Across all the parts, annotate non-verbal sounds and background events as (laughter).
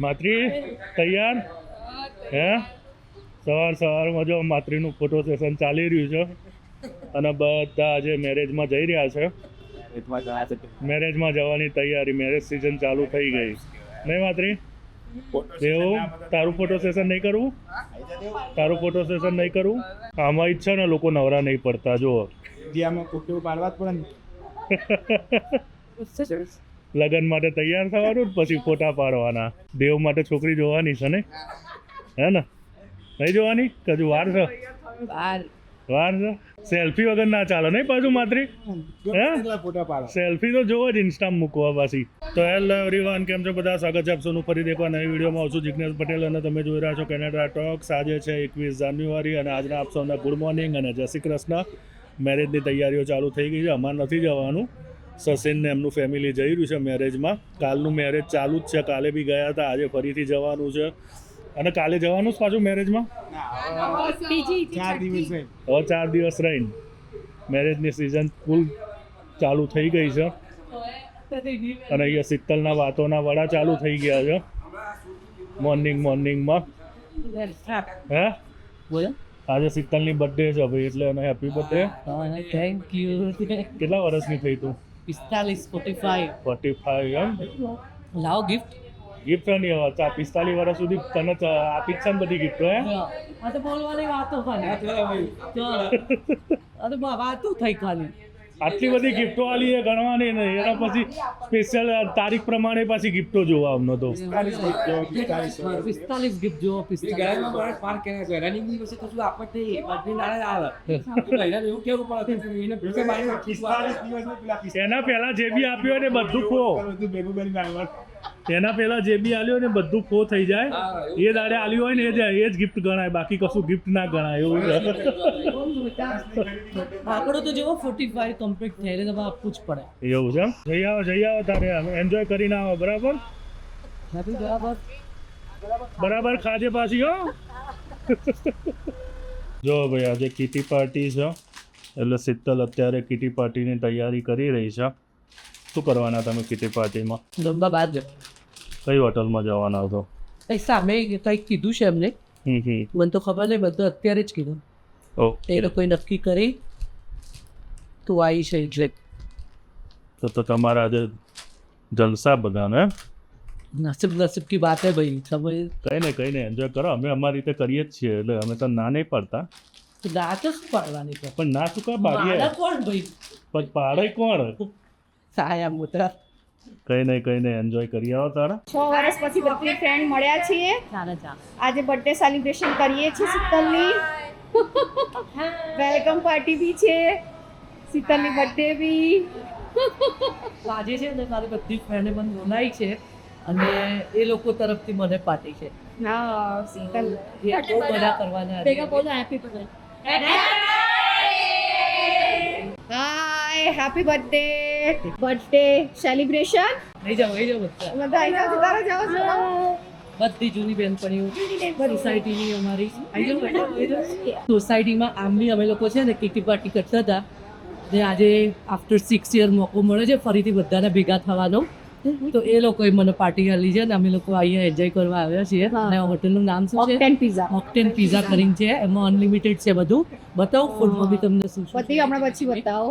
માત્રી તૈયાર? હે? સવાર સવારમાં જો માત્રીનું ફોટો સેશન ચાલી રહ્યું છે અને બધા આજે મેરેજમાં જઈ રહ્યા છે. મેરેજમાં જવાની તૈયારી મેરેજ સિઝન ચાલુ થઈ ગઈ. નહીં માત્રી? એવું? તારું ફોટો સેશન નહીં કરવું? તારું ફોટો સેશન નહીં કરવું? આમાં ઈચ્છા ને લોકો નવરા નહીં પડતા જુઓ. જે પાડવા જ પડે (laughs) લગ્ન માટે તૈયાર થવાનું જ પછી ફોટા પાડવાના. દેવ માટે છોકરી જોવાની છે ને? હે ને? નહીં જોવાની? કજુ વાર છે? વાર. છે? સેલ્ફી વગર ના ચાલે નહીં પાછું માત્રી? હે? સેલ્ફી તો જોવો જ ઇન્સ્ટા મૂકવા પાછી. તો હેલો એવરીવન કેમ છો બધા? સ્વાગત છે આપ ફરી દેખવા નવી વિડીયોમાં. આવશું જિજ્ઞેશ પટેલ અને તમે જોઈ રહ્યા છો કેનેડા ટોક્સ આજે છે એકવીસ જાન્યુઆરી અને આજના આપ ગુડ મોર્નિંગ અને જય શ્રી કૃષ્ણ. મેરેજની તૈયારીઓ ચાલુ થઈ ગઈ છે. અમારે નથી જવાનું. સસીન ને એમનું ફેમિલી જઈ રહ્યું છે મેરેજમાં કાલનું મેરેજ ચાલુ જ છે. કાલે બી ગયા હતા. આજે ફરીથી જવાનું છે. અને કાલે જવાનું જ પાછું મેરેજમાં હવે ચાર દિવસ રહીને. મેરેજની સિઝન ફૂલ ચાલુ થઈ ગઈ છે. અને અહીંયા શીતલના વાતોના વડા ચાલુ થઈ ગયા છે. મોર્નિંગ મોર્નિંગમાં હે? બોલો. આજે શીતલની બર્થડે છે ભાઈ એટલે એને હેપી બર્થડે થેન્ક યુ કેટલા વર્ષની થઈ તું? પિસ્તાલીસ ફોર્ટી ફાઈવ ફોર્ટી ફાઈવ એમ? લાવો ગિફ્ટ ગિફ્ટ નહીં હવે ચા પિસ્તાલીસ વર્ષ સુધી તને ચ- આપી જ છે ને બધી ગિફ્ટો હે આ તો બોલવાની વાતો ખાલી. ચાલો. આ તો વાતો થઈ ખાલી. આટલી બધી ગિફ્ટો આલી એ ગણવાની નહીં. એના પછી સ્પેશિયલ તારીખ પ્રમાણે પાછી ગિફ્ટો જોવા અમને તો. પિસ્તાલીસ પિસ્તાલીસ. પિસ્તાલીસ ગિફ્ટ જો પિસ્તાલીસ. પિસ્તાલીસ દિવસમાં પેલા એના પહેલા જે બી આપ્યું ને બધું ખો. બધું ભેગું કરી નાખવાનું. એના પહેલા જે બી આલ્યું ને બધું ખો થઈ જાય. એ દાડે આલ્યું હોય ને એ જ એ જ ગિફ્ટ ગણાય. બાકી કશું ગિફ્ટ ના ગણાય એવું આંકડો તો જેવો ફોર્ટી ફાઈવ કમ્પ્લીટ થયેલે તમારે આપવું જ પડે. એવું છે જઈ આવો જઈ આવો તારે એન્જોય કરીને આવો બરાબર? નથી બરાબર. બરાબર ખાજે પાછી હો. જો ભાઈ આજે કીટી પાર્ટી છે. એટલે શીતલ અત્યારે કીટી પાર્ટીની તૈયારી કરી રહી છે. શું કરવાના તમે કીટી પાર્ટીમાં ડબ્બા બાદ કઈ હોટલમાં જવાના હતો એ સામે કંઈક કીધું છે એમને. મને તો ખબર નહીં બધું અત્યારે જ કીધું. એ લોકોએ નક્કી કરી તું આવી છે એટલે. તો તો તમારા આજે જલસા બધાને? નસીબ નસીબ કી વાત હે ભાઈ સમજ કંઈ નહીં કંઈ નહીં એન્જોય કરો. અમે અમારી રીતે કરીએ જ છીએ એટલે અમે તો ના નહીં પડતા. ના તો શું પાડવાની? પણ ના શું કા પાડીએ? કોણ ભાઈ? પણ પાડે કોણ? સાયા મોટા કંઈ નહીં કઈ નહીં એન્જોય કરી આવો તારા. છ વર્ષ પછી બધી ફ્રેન્ડ મળ્યા છીએ. આજે બર્થડે સેલિબ્રેશન કરીએ છીએ શીતલની. વેલકમ પાર્ટી બી છે. શીતલની બર્થડે બી. આજે છે ને મારી બધી ફ્રેન્ડે મને બોલાવી છે અને એ લોકો તરફથી મને પાર્ટી છે. હા શીતલ. એ બહુ બધા કરવાના ભેગા બોલો happy hi happy birthday birthday celebration લઈ જાઓ લઈ જાઓ બધા. બધા આવી જાઓ તારા જાઓ છો બધી જૂની બેનપણીઓ સોસાયટીની અમારી. આવી જાઓ બેટા, આવી જાઓ. સોસાયટીમાં અમે લોકો છે ને કીટી પાર્ટી કરતા હતા. ને આજે આફ્ટર સિક્સ યર મોકો મળે છે ફરીથી બધાને ભેગા થવાનો. તો એ લોકોએ મને પાર્ટી આપી છે ને અમે લોકો અહીંયા એન્જોય કરવા આવ્યા છીએ. અને હોટલનું નામ શું છે? ઓક્ટેન પીઝા ઓક્ટેન પીઝા કરીને છે. એમાં અનલિમિટેડ છે બધું. બતાવો ફૂડમાં બી તમને શું શું બધી હમણાં પછી બતાવો.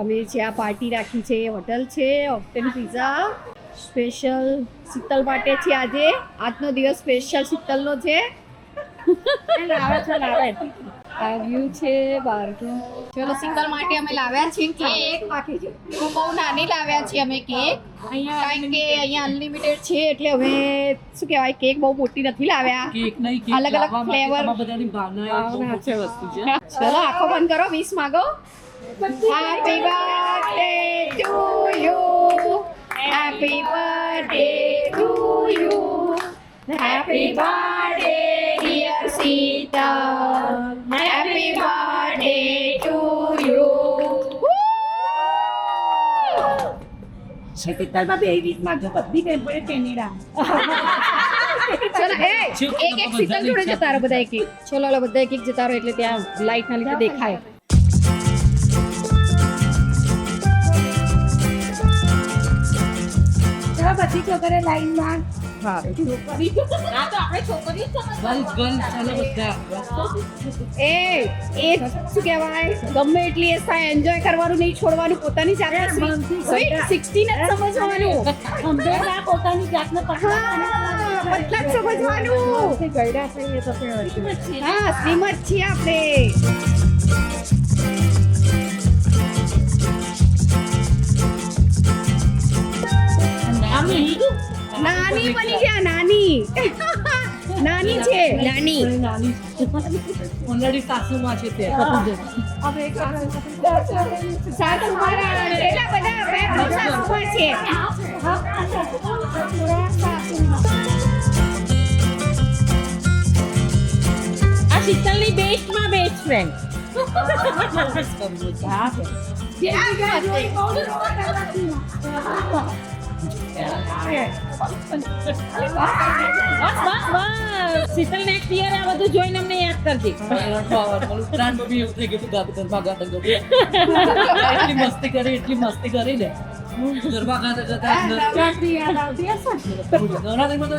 અમે જે આ પાર્ટી રાખી છે એ હોટલ છે ઓક્ટેન પિઝા સ્પેશિયલ શીતલ માટે છે આજે. આજનો દિવસ સ્પેશિયલ શીતલનો છે. (laughs) આ વ્યૂ છે બહારનો. ચલો સિંગલ માટે અમે લાવ્યા છીએ કેક. બાકી છે હું બહુ નાની લાવ્યા છીએ અમે કેક. કારણ કે અહીંયા અનલિમિટેડ છે એટલે અમે શું કહેવાય કેક બહુ મોટી નથી લાવ્યા. કેક નહીં કેક અલગ અલગ. તમારા બધાની ભાવના છે વસ્તુ છે. ચલો આંખો બંધ કરો વીસ માગો. Happy birthday to you happy birthday to you Happy birthday, dear Sita. Happy birthday to you. શીતળમાં બે વીકમાં જો બધી બેન પડે કેનેડા ચલો એ એક એક શીતલ જોડે જતા રહો બધા એક એક ચલો બધા એક એક જતા રહો એટલે ત્યાં લાઈટ ના લીધે દેખાય. લાઈનમાં. હા. છોકરી તો આપણે ચાલો બધા. એ એ શું કહેવાય? ગમે એટલી એ થાય એન્જોય કરવાનું નહીં છોડવાનું પોતાની જાતને સિક્સટીન જ સમજવાનું. પોતાની જાતને સમજવાનું. હા છીએ આપણે. નાની બની ગયા નાની. નાની છે. નાની. ઓલરેડી સાસુમાં છે તે હવે સાસુ મારા એટલા બધા બે સાસુમાં છે. આ શીતલની બેસ્ટમાં (laughs) બેસ્ટ ફ્રેન્ડ શીતલ આ બધું જોઈને અમને યાદ કરજે ઉત્તરાયણ એવું થઈ ગયું હતું ગરબા ગાતા એટલી મસ્તી કરી એટલી મસ્તી કરી ને તો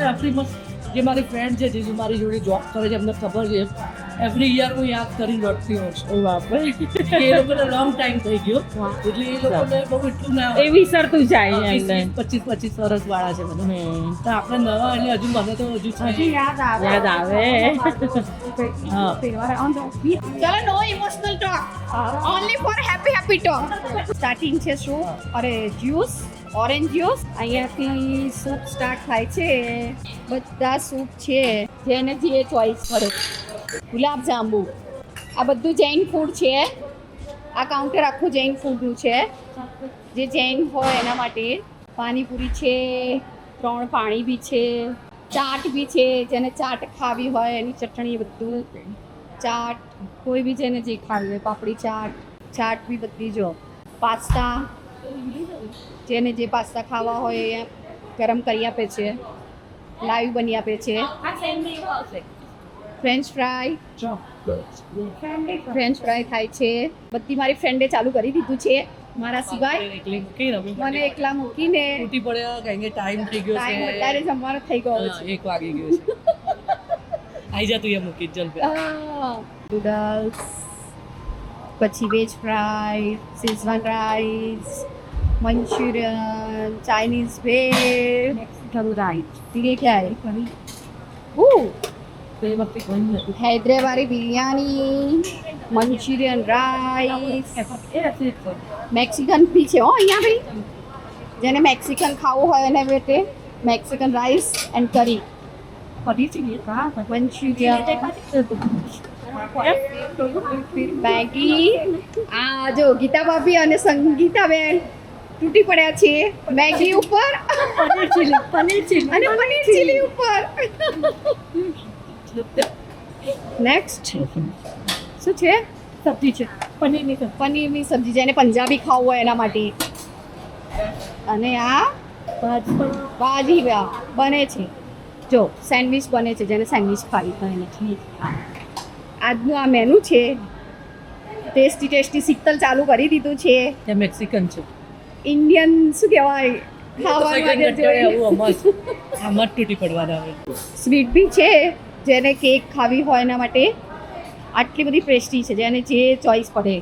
જે મારી ફ્રેન્ડ છે, જે મારી જોડે જોબ કરે છે, એમને ખબર છે. એવરી યર હું યાદ કરી રડતી હોઉં છું. બાપરે. એ લોકોને લોંગ ટાઈમ થઈ ગયો. એટલે એ લોકોને બહુ એટલું ના એ વિસરતું જાય એમને પચીસ પચીસ વર્ષ વાળા છે બધા. તો આપણે નવા એટલે હજુ મને તો હજુ છે યાદ આવે. હા. ચલો no emotional talk only for happy happy talk starting છે શું? અરે જ્યુસ ઓરેન્જ જ્યુસ અહીંયાથી સૂપ સ્ટાર્ટ થાય છે. બધા સૂપ છે. જેને જે ચોઈસ કરે ગુલાબ જાંબુ. આ બધું જૈન ફૂડ છે. આ કાઉન્ટર આખું જૈન ફૂડનું છે. જે જૈન હોય એના માટે પાણીપુરી છે, ત્રણ પાણી બી છે, ચાટ બી છે, જેને ચાટ ખાવી હોય એની ચટણી બધું. ચાટ, કોઈ બી જેને જે ખાવી હોય, પાપડી ચાટ ચાટ બી બધી જો. પાસ્તા, જેને જે પાસ્તા ખાવા હોય એ ગરમ કરી આપે છે. લાઈવ બની આપે છે. ફ્રેન્ચ ફ્રાય ફ્રેન્ચ ફ્રાય થાય છે. બધી મારી ફ્રેન્ડે ચાલુ કરી દીધું છે મારા સિવાય. મને એકલા મૂકીને તૂટી પડ્યો કારણ કે ટાઈમ થઈ ગયો છે. અત્યારે જમવાનો થઈ ગયો છે. એક વાગી ગયો છે. આઈ જા તું એ મૂકી જલ પે નૂડલ્સ પછી veg fry schezwan rice Manchurian Chinese bhel Mexican right તીરે ક્યાં હે ઓ Hyderabadi biryani Manchurian rice Mexican બી છે હો અહીંયા ભાઈ જેને મેક્સિકન ખાવું હોય એને બેટે Mexican rice and curry Maggi આ જો ગીતા અને સંગીતા બેન તૂટી પડ્યા છે મેગી ઉપર પનીર અને પનીર ચીલી ઉપર નેક્સ્ટ શું છે? સબ્જી છે. પનીરની પનીરની સબ્જી જેને પંજાબી ખાવું હોય એના માટે. અને આ ભાજી બને છે. જો સેન્ડવિચ બને છે. જેને સેન્ડવિચ ખાવી હોય આજનું આ મેનુ છે. ટેસ્ટી ટેસ્ટી શીતલ ચાલુ કરી દીધું છે. જે મેક્સિકન છે. ઇન્ડિયન શું કહેવાય? ખાવા આવે સ્વીટ બી છે. જેને કેક ખાવી હોય એના માટે આટલી બધી પેસ્ટી છે જેને જે ચોઈસ પડે.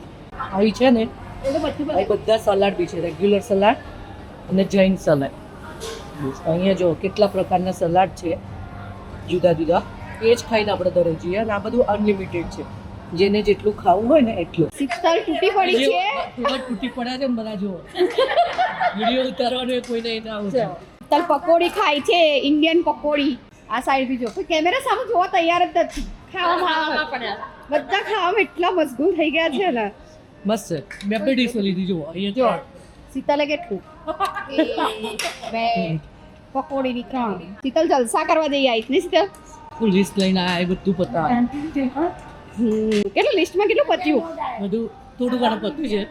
આવી છે ને? બધા સલાડ બી છે રેગ્યુલર સલાડ અને જૈન સલાડ અહીંયા જો કેટલા પ્રકારના સલાડ છે. જુદા જુદા. એ જ ખાઈને આપણે દરે જઈએ અને આ બધું અનલિમિટેડ છે. જેને જેટલું ખાવું હોય ને એટલું. શીતલ તૂટી પડી છે. થોડા તૂટી પડ્યા છે ને બધા જો (laughs) વીડિયો ઉતારવાનો કોઈને ના આવું તલ પકોડી ખાય છે ઇન્ડિયન પકોડી. આ સાઈડ બી જો. કેમેરા સામે જોવા તૈયાર જ નથી. ખાવામાં બધા ખાવામાં એટલા મશગુલ થઈ ગયા છે ને. મસ્ત છે. મેં બે ડીશો લીધી જો અહીંયા જો. શીતલે કેટલું? (laughs) બે. પકોડીની ત્રણ શીતલ જલસા કરવા જઈ આવી ને શીતલ? ફૂલ લિસ્ટ લઈને આવ્યા એ બધું પતા હમ, કેટલું લિસ્ટમાં કેટલું પત્યું બધું થોડું ઘણું પત્યું છે.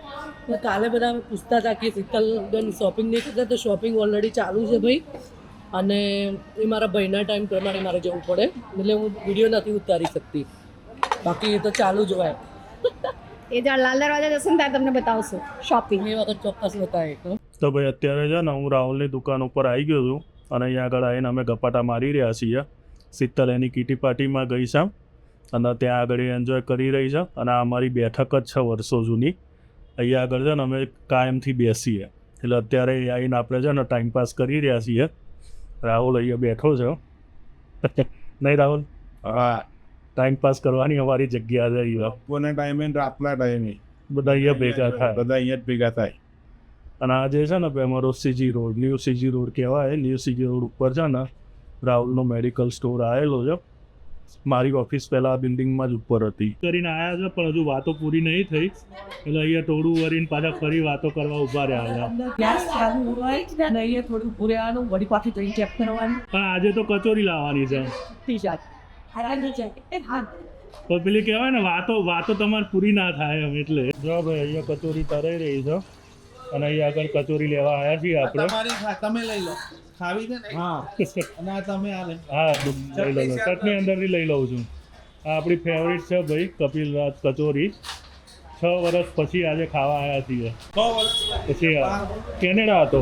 તો કાલે બધા પૂછતા હતા કે શીતલ ગન શોપિંગ નહીં કરતા તો શોપિંગ ઓલરેડી ચાલુ છે ભાઈ. અને એ મારા ભાઈના ટાઈમ પ્રમાણે મારે જવું પડે. એટલે હું વીડિયો નથી ઉતારી શકતી. બાકી એ તો ચાલુ જ હોય. (laughs) એ જ્યાં લાલ દરવાજા જશે ને ત્યારે તમને બતાવશું. શોપિંગ એ વખત ચોક્કસ બતાવે તો તો ભાઈ અત્યારે છે ને હું રાહુલની દુકાન ઉપર આવી ગયો છું અને અહીંયા આગળ આવીને અમે ગપાટા મારી રહ્યા છીએ. શીતલ એની કીટી પાર્ટીમાં ગઈ છે અને ત્યાં આગળ એન્જોય કરી રહી છે અને આ અમારી બેઠક જ છે વર્ષો જૂની. અહીંયા આગળ છે ને અમે કાયમથી બેસીએ. એટલે અત્યારે આવીને આપણે છે ને ટાઈમપાસ કરી રહ્યા છીએ. રાહુલ અહીંયા બેઠો છે નહીં રાહુલ? હા. ટાઈમ પાસ કરવાની અમારી જગ્યા છે બપોરના ટાઈમે રાતના ટાઈમે બધા અહીંયા ભેગા થાય. બધા અહીંયા જ ભેગા થાય. અને આ જે છે ને અમારો CG road new CG road કહેવાય. ન્યૂ સીજી રોડ ઉપર છે ને રાહુલનો મેડિકલ સ્ટોર આવેલો છે. મારી ઓફિસ પહેલાં આ બિલ્ડિંગમાં જ ઉપર હતી. કરીને આવ્યા છે પણ હજુ વાતો પૂરી નહીં થઈ. એટલે અહીંયા ટોળું વરીને પાછા ફરી વાતો કરવા ઊભા રહ્યા અહીંયા થોડું વળી પાછી ચેક કરવાનું. પણ આજે તો કચોરી લાવવાની છે. તો પેલી કહેવાય ને વાતો વાતો તમારે પૂરી ના થાય એમ એટલે. જો ભાઈ અહીંયા કચોરી તરાઈ રહી છે. અને અહીંયા આગળ કચોરી લેવા આવ્યા છીએ આપણે. તમારી ખા- તમે લઈ લો. ખાવી છે ને? હા. અને આ તમે આ હા લઈ લો ચટણી અંદરથી લઈ લઉં છું. આ આપણી ફેવરિટ છે ભાઈ કપિલ રાજ કચોરી. છ વર્ષ પછી આજે ખાવા આવ્યા છીએ. પછી? કેનેડા હતો.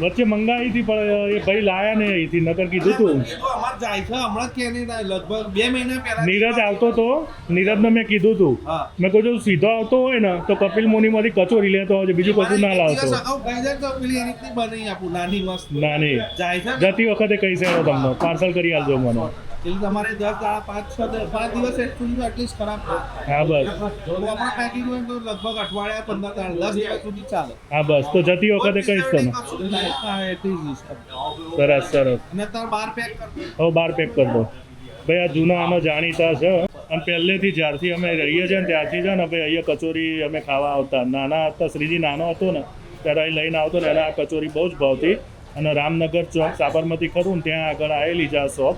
વચ્ચે મંગાવી હતી પણ એ ભાઈ લાયા ને અહીંથી નકર કીધું તું. જાય છે હમણાં કેનેડા લગભગ બે મહિના પહેલા નીરજ આવતો તો નીરજને મેં કીધું તું. મેં કહું જો સીધો આવતો હોય ને તો કપિલ મોનીમાંથી કચોરી લેતો હોય બીજું કશું ના લાવતો. નાની છે જતી વખતે કહી છે તમને પાર્સલ કરી આલજો મને. એટલે તમારે દસ દાડા પાંચ છ પાંચ દિવસ એટલું એટલીસ્ટ ખરાબ હા બસ. જો આપણે પેકિંગ હોય તો લગભગ અઠવાડિયા પંદર દાડા દસ દિવસ સુધી ચાલે. હા બસ. તો જતી વખતે કહીશ છે. સરસ સરસ. અને તાર બાર પેક કરજો હો બાર પેક કરી ભાઈ આ જૂના આનો જાણીતા છે અને પહેલેથી જ્યારથી અમે રહીએ છીએ ને ત્યારથી છે ને ભાઈ અહીંયા કચોરી અમે ખાવા આવતા. નાના હતા શ્રીજી નાનો હતો ને ત્યારે અહીં લઈને આવતો ને એને આ કચોરી બહુ જ ભાવતી. અને રામનગર ચોક સાબરમતી ખરું ને ત્યાં આગળ આવેલી છે આ શોપ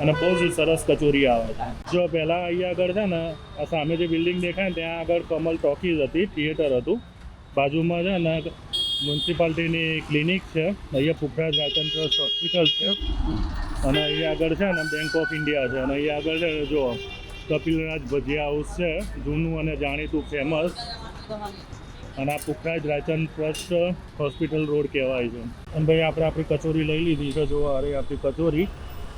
અને બહુ જ સરસ કચોરી આવે છે. જો પહેલાં અહીંયા આગળ છે ને, આ સામે જે બિલ્ડિંગ દેખાય ને, ત્યાં આગળ કમલ ટોકીઝ હતી થિયેટર હતું. બાજુમાં છે ને, મ્યુનિસિપાલિટીની ક્લિનિક છે, અહીંયા પુખરાજ રાયતન ટ્રસ્ટ હોસ્પિટલ છે. અને અહીંયા આગળ છે ને બેંક ઓફ ઇન્ડિયા છે. અને અહીંયા આગળ છે ને, જો, કપિલરાજ ભજીયા હાઉસ છે, જૂનું અને જાણીતું ફેમસ અને આ Pukhraj Raichand trust hospital road કહેવાય છે. અને ભાઈ, આપણે આપણી કચોરી લઈ લીધી છે. જો અરે આપણી કચોરી.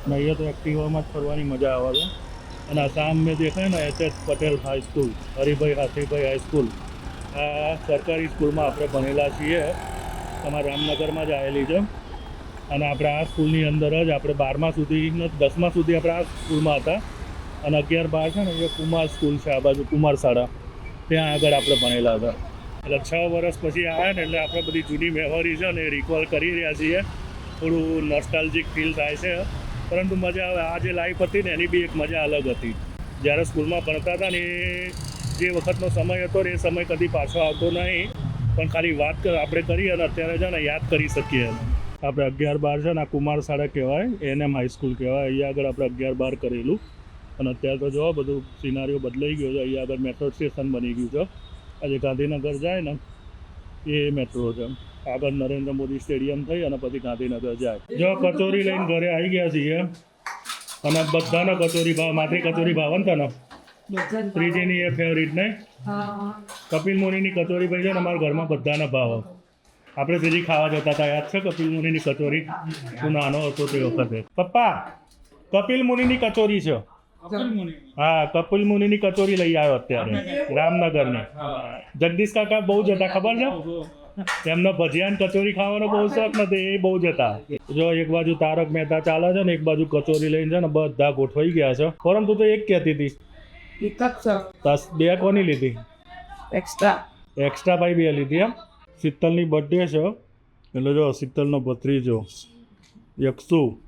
અને અહીંયા તો એક્ટિવામાં જ ફરવાની મજા આવે છે. અને આ સામે દેખાય ને, H H Patel high school Haribhai Hathibhai high school આ સરકારી સ્કૂલમાં આપણે ભણેલા છીએ. તમારા રામનગરમાં જ આવેલી છે. અને આપણે આ સ્કૂલની અંદર જ આપણે બારમા સુધી દસમા સુધી આપણે આ સ્કૂલમાં હતા. અને અગિયાર બાર છે ને, એ કુમાર સ્કૂલ છે, આ બાજુ કુમાર શાળા. ત્યાં આગળ આપણે ભણેલા હતા. એટલે છ વર્ષ પછી આવ્યા ને, એટલે આપણે બધી જૂની મેમરી છે ને રિકોલ કરી રહ્યા છીએ. થોડું નોસ્ટાલ્જિક ફીલ થાય છે. પરંતુ મજા આવે. આ જે લાઈફ હતી ને, એની બી એક મજા અલગ હતી. જ્યારે સ્કૂલમાં ભણતા હતા ને, એ જે વખતનો સમય હતો ને, એ સમય કદી પાછો આવતો નહીં. પણ ખાલી વાત આપણે કરીએ અને અત્યારે છે ને, યાદ કરી શકીએ આપણે અગિયાર બાર છે ને, આ કુમાર શાળા કહેવાય, એનએમ હાઈસ્કૂલ કહેવાય. અહીંયા આગળ આપણે અગિયાર બાર કરેલું. અને અત્યારે તો જો, બધું સિનારીઓ બદલાઈ ગયો છે. અહીંયા આગળ મેટ્રો સ્ટેશન બની ગયું છે. આજે ગાંધીનગર જાય ને, એ મેટ્રો છે. આગળ નરેન્દ્ર મોદી સ્ટેડિયમ થઈ અને પછી ગાંધીનગર જાય. જો કચોરી લઈને ઘરે આવી ગયા છીએ અને બધાના કચોરી ભાવ માથે કચોરી ભાવન તને ત્રીજીની એ ફેવરિટ નહીં કપિલ મુનિની કચોરી ભાઈ છે ને અમારા ઘરમાં બધાના ભાવ. આપણે ત્રીજી ખાવા જતા હતા યાદ છે કપિલ મુનિની કચોરી? હું નાનો હતો તે વખતે. પપ્પા કપિલ મુનિની કચોરી છે. હા કપિલ મુનિની કચોરી લઈ આવ્યો અત્યારે રામનગરની. જગદીશ કાકા બહુ જ હતા ખબર છે? એમનો ભજીયા કચોરી ખાવાનો બહુ શોખ નથી એ બહુ જ હતા. જો એક બાજુ તારક મહેતા ચાલે છે ને એક બાજુ કચોરી લઈને છે ને બધા ગોઠવાઈ ગયા છે. પરંતુ તો એક કહેતી હતી. બે કોની લીધી? એક્સ્ટ્રા. એક્સ્ટ્રા ભાઈ બે લીધી એમ? શીતલની બર્થડે છે એટલે જો શીતલનો ભત્રીજો. યક્ષુ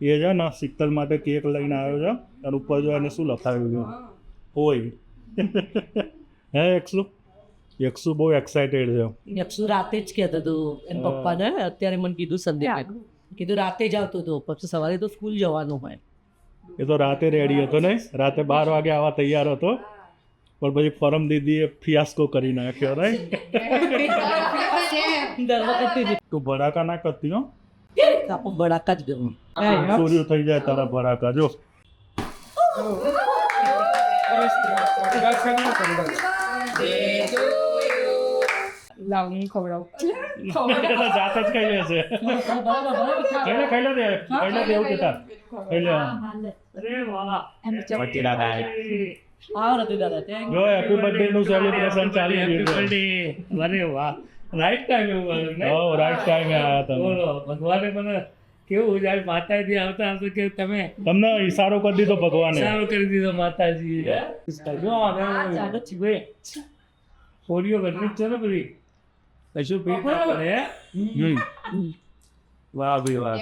એ છે ને શીતલ માટે કેક લઈને આવ્યો છે. અને ઉપર જો એને શું લખાવ્યું હોય. હે યક્ષુ યક્ષુ બહુ એક્સાઇટેડ છે યક્ષુ રાતે જ કહેતો હતો એના પપ્પાને અત્યારે મને કીધું સંધ્યા કીધું રાતે જ આવતો હતો પછી સવારે તો સ્કૂલ જવાનું હોય એ તો રાતે રેડી હતો ને રાતે બાર વાગે આવવા તૈયાર હતો પણ પછી ફોરમ દીદીએ ફિયાસ્કો કરી નાખ્યો રાઈટ દર તું ભડાકા ના કરતી હો આપણે બડાકા જ ગયું સૂર્ય થઈ જાય તારા ભડાકા જો લાવણી ખવડાવ જાત જ ખાઈ લે છે ખાઈ લે ખાઈ લે દે ખાઈ લે એવું કેતા ખાઈ લે હા. પછી દાદા આવો નથી દાદા થેન્ક જો હેપી બર્થડે નું સેલિબ્રેશન ચાલી રહ્યું છે અરે વાહ રાઈટ ટાઈમ એવું બન્યું રાઈટ ટાઈમે આવ્યા તમે બોલો ભગવાને મને કેવું જ્યારે માતાજી આવતા આવતા કે તમે તમને ઈશારો કરી દીધો ભગવાન સારું કરી દીધો માતાજી જો પોલિયો બદલી જ છે ને બધી કશું પી આપણે વાહ ભાઈ વાહ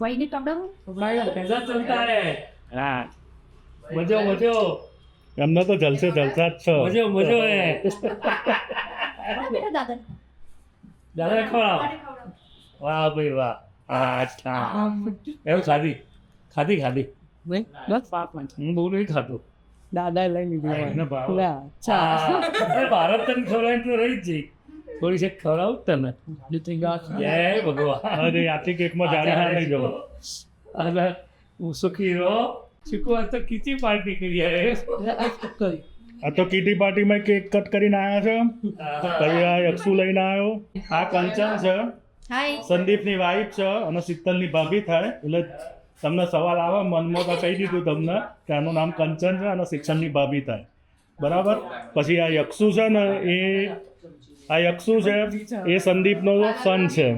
વૈની હા મજો મજો એમને તો જલસે જલસા જ છો મજો મજો એ દાદા દાદા ખવડાવ વાહ ભાઈ વાહ અચ્છા એવું ખાધી ખાધી ખાધી બસ હું બહુ નહીં ખાતું દાદા લઈ લીધું અરે ભારત તને રહી જ જઈ. થોડી છે ખવડાવું જ તને જય ભગવાન. અરે આથી કેકમાં જાણે ના નહીં જવો અને હું સુખી રહો. શીખવા તો કીચી પાર્ટી કરી આવે. આ તો કીટી પાર્ટીમાં કેક કટ કરીને આવ્યા છે. પછી આ યક્ષુ લઈને આવ્યો આ કંચન છે. સંદીપની વાઈફ છે અને શીતલની ભાભી થાય. એટલે તમને સવાલ આવે મનમાં તો કહી દીધું તમને કે આનું નામ કંચન છે અને શિક્ષણની ભાભી થાય. બરાબર? પછી આ યક્ષુ છે ને એ આ યક્ષુ છે એ સંદીપનો સન છે.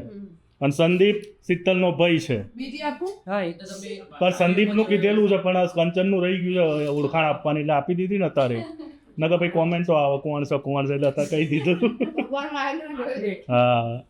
અને સંદીપ શીતલનો ભાઈ છે. પણ સંદીપનું કીધેલું છે પણ આ કંચનનું રહી ગયું છે ઓળખાણ આપવાની એટલે આપી દીધી ને અત્યારે. નકર ભાઈ કોમેન્ટો આવે કોણ છે કોણ છે એટલે અત્યારે કહી દીધું. (laughs) હા.